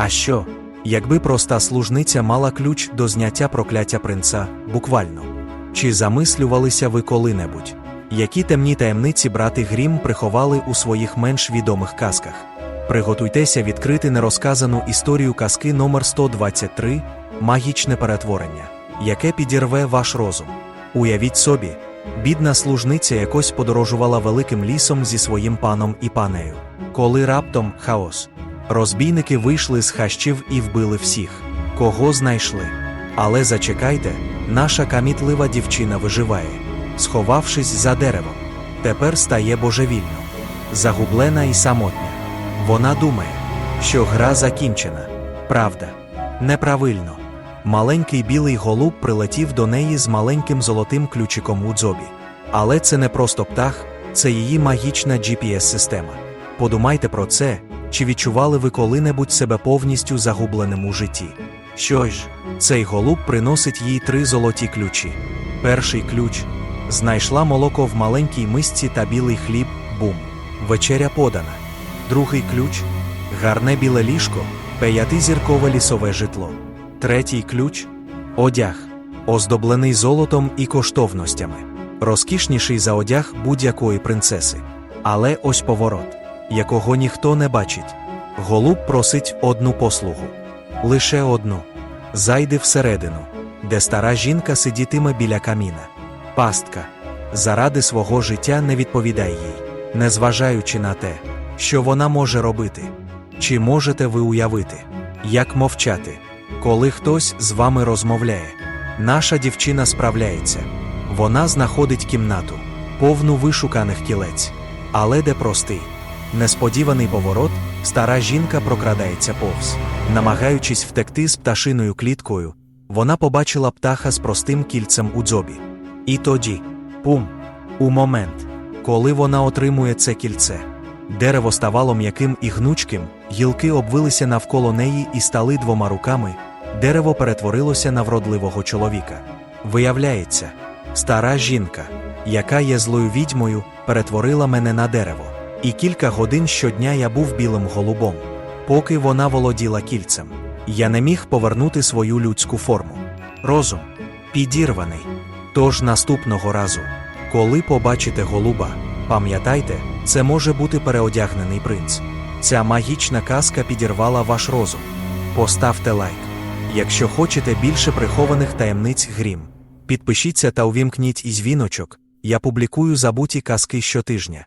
А що, якби проста служниця мала ключ до зняття прокляття принца, буквально? Чи замислювалися ви коли-небудь? Які темні таємниці брати Грім приховали у своїх менш відомих казках? Приготуйтеся відкрити нерозказану історію казки номер 123 Магічне перетворення, яке підірве ваш розум. Уявіть собі, бідна служниця якось подорожувала великим лісом зі своїм паном і панею. Коли раптом хаос. Розбійники вийшли з хащів і вбили всіх, кого знайшли. Але зачекайте, наша камітлива дівчина виживає, сховавшись за деревом. Тепер стає божевільно, загублена і самотня. Вона думає, що гра закінчена. Правда, неправильно. Маленький білий голуб прилетів до неї з маленьким золотим ключиком у дзобі. Але це не просто птах, це її магічна GPS-система. Подумайте про це, чи відчували ви коли-небудь себе повністю загубленим у житті. Що ж, цей голуб приносить їй три золоті ключі. Перший ключ знайшла молоко в маленькій мисці та білий хліб, бум. Вечеря подана. Другий ключ гарне біле ліжко, п'ятизіркове лісове житло. Третій ключ одяг, оздоблений золотом і коштовностями, розкішніший за одяг будь-якої принцеси. Але ось поворот, якого ніхто не бачить. Голуб просить одну послугу, лише одну. Зайди всередину, де стара жінка сидітиме біля каміна. Пастка. Заради свого життя не відповідай їй, незважаючи на те, що вона може робити. Чи можете ви уявити, як мовчати, коли хтось з вами розмовляє? Наша дівчина справляється. Вона знаходить кімнату, повну вишуканих кілець, але де простий. Несподіваний поворот, стара жінка прокрадається повз. Намагаючись втекти з пташиною кліткою, вона побачила птаха з простим кільцем у дзобі. І тоді, пум, у момент, коли вона отримує це кільце, дерево ставало м'яким і гнучким, гілки обвилися навколо неї і стали двома руками, дерево перетворилося на вродливого чоловіка. Виявляється, стара жінка, яка є злою відьмою, перетворила мене на дерево. І кілька годин щодня я був білим голубом. Поки вона володіла кільцем, я не міг повернути свою людську форму. Розум підірваний. Тож наступного разу, коли побачите голуба, пам'ятайте, це може бути переодягнений принц. Ця магічна казка підірвала ваш розум. Поставте лайк. Якщо хочете більше прихованих таємниць грім, підпишіться та увімкніть із віночок. Я публікую забуті казки щотижня.